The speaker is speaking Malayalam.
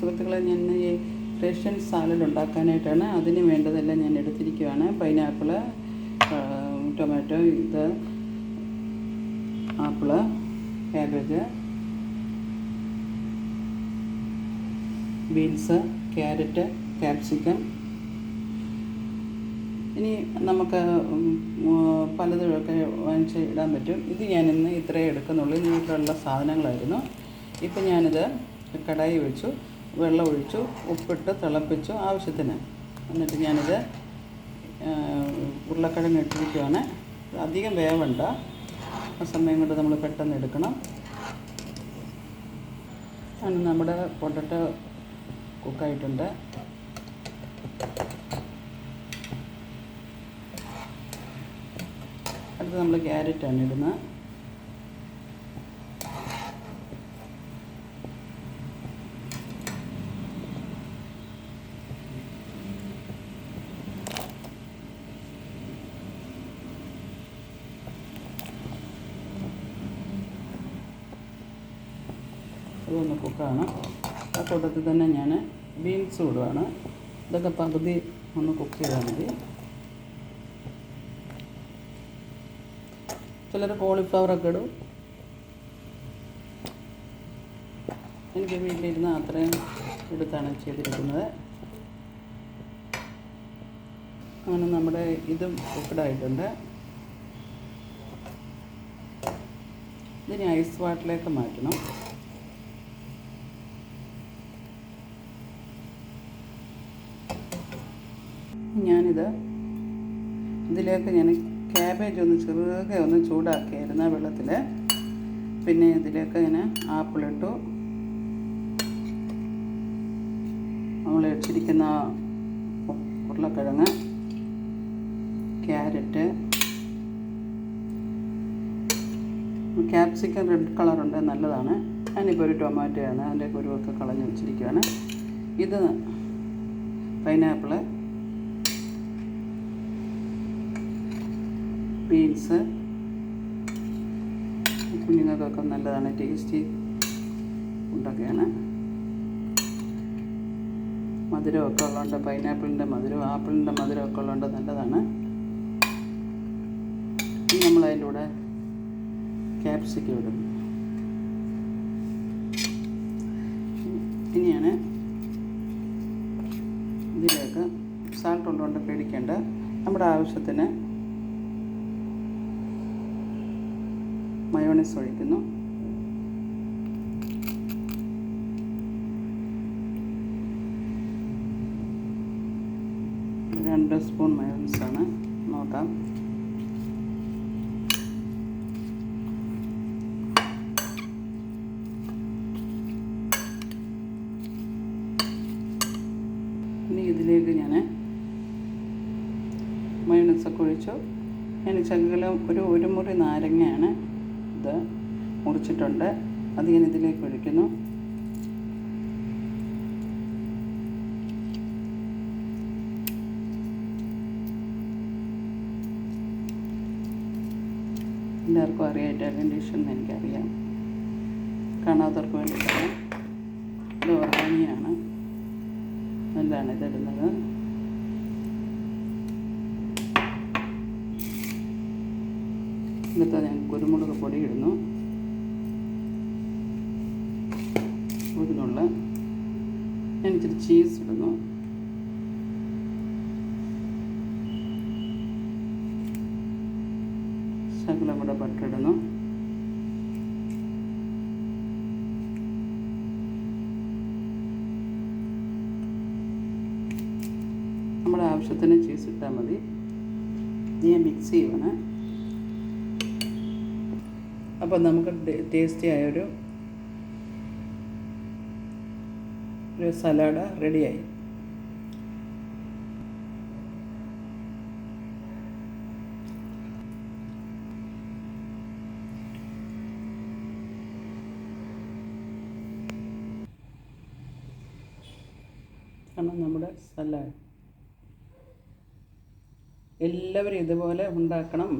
സുഹൃത്തുക്കളെ ഞാൻ ഈ റഷ്യൻ സാലഡ് ഉണ്ടാക്കാനായിട്ടാണ് അതിന് വേണ്ടതെല്ലാം ഞാൻ എടുത്തിരിക്കുകയാണ് പൈനാപ്പിൾ ടൊമാറ്റോ ഇത് apple cabbage beans carrot capsicum. ഇനി നമുക്ക് പലതൊക്കെ വാങ്ങിച്ച് ഇടാൻ പറ്റും. ഇത് ഞാൻ ഇന്ന് ഇത്രയേ എടുക്കുന്നുള്ളൂ. വീട്ടിലുള്ള സാധനങ്ങളായിരുന്നു. ഇപ്പം ഞാനിത് കടായി വെച്ചു വെള്ളം ഒഴിച്ചു ഉപ്പിട്ട് തിളപ്പിച്ചു ആവശ്യത്തിന്. എന്നിട്ട് ഞാനിത് ഉരുളക്കിഴങ്ങ് ഇട്ടിരിക്കുകയാണ് അധികം വേവണ്ട. ആ സമയം കൊണ്ട് നമ്മൾ പെട്ടെന്ന് എടുക്കണം. നമ്മുടെ പൊട്ടറ്റോ കുക്കായിട്ടുണ്ട്. അടുത്ത് നമ്മൾ ക്യാരറ്റാണ് ഇടുന്നത്. ഇതൊന്ന് കുക്കാണ് ആ കൂട്ടത്തിൽ തന്നെ ഞാൻ ബീൻസ് ഇടുവാണ്. ഇതൊക്കെ പകുതി ഒന്ന് കുക്ക് ചെയ്താൽ മതി. ചിലർ കോളിഫ്ലവറൊക്കെ ഇടും. എനിക്ക് വീട്ടിലിരുന്ന് അത്രയും എടുത്താണ് ചെയ്തിരിക്കുന്നത്. അങ്ങനെ നമ്മുടെ ഇതും കുക്കഡായിട്ടുണ്ട് ഇതിന് ഐസ് വാട്ടിലേക്ക് മാറ്റണം. ഞാനിത് ഇതിലേക്ക് ഞാൻ ക്യാബേജ് ഒന്ന് ചെറുകെ ഒന്ന് ചൂടാക്കിയായിരുന്നു ആ വെള്ളത്തിൽ. പിന്നെ ഇതിലേക്ക് ഇങ്ങനെ ആപ്പിളിട്ടു നമ്മൾ വെച്ചിരിക്കുന്ന ഉരുളക്കിഴങ്ങ് ക്യാരറ്റ് ക്യാപ്സിക്കം റെഡ് കളറുണ്ട് നല്ലതാണ്. ഞാനിപ്പോൾ ഒരു ടൊമാറ്റോ ആണ് അതിന്റെ കുരുവൊക്കെ കളഞ്ഞ് വെച്ചിരിക്കുകയാണ് ഇത് പൈനാപ്പിൾ ബീൻസ്. കുഞ്ഞുങ്ങൾക്കൊക്കെ നല്ലതാണ് ടേസ്റ്റി ഫുഡൊക്കെയാണ്. മധുരമൊക്കെ ഉള്ളതുകൊണ്ട് പൈനാപ്പിളിന്റെ മധുരം ആപ്പിളിന്റെ മധുരമൊക്കെ ഉള്ളതുകൊണ്ട് നല്ലതാണ്. നമ്മളതിന്റെ കൂടെ ക്യാപ്സിക്കം ഇടും ഇനിയാണ് ഇതിലേക്ക് സാൾട്ട് ഉള്ളതുകൊണ്ട് പേടിക്കേണ്ട. നമ്മുടെ ആവശ്യത്തിന് മയോണൈസ് ഒഴിക്കുന്നു. രണ്ട് സ്പൂൺ മയോണൈസ് ആണ്. നോക്കാം. ഇനി ഇതിലേക്ക് ഞാൻ മയോണൈസൊക്കെ ഒഴിച്ചു. ഞാൻ ശകലം ഒരു ഒരു മുറി നാരങ്ങയാണ്. ഇത് മുറിച്ചിട്ടുണ്ട്. അത് ഞാൻ ഇതിലേക്ക് ഒഴിക്കുന്നു. എല്ലാവർക്കും അറിയാം ഇറ്റാലിയൻ ഡിഷ് എന്ന് എനിക്കറിയാം. കാണാത്തവർക്ക് വേണ്ടിയിട്ടാണ് ഇത് ഓർഗാനിയാണ്. എന്താണ് ഇതിടുന്നത് എന്നിട്ട് ഞാൻ കുരുമുളക് പൊടി ഇടുന്നു ഉഴുന്നുള്ള ഞാൻ ഇച്ചിരി ചീസ് ഇടുന്നു. ശകലം കൂടെ ബട്ടർ ഇടുന്നു. നമ്മുടെ ആവശ്യത്തിന് ചീസ് ഇട്ടാൽ മതി. ഞാൻ മിക്സ് ചെയ്യുവാണ്. അപ്പോൾ നമുക്ക് ടേസ്റ്റി ആയൊരു ഒരു സലാഡ് റെഡിയായി നമ്മുടെ സലാഡ് എല്ലാവരും ഇതുപോലെ ഉണ്ടാക്കണം.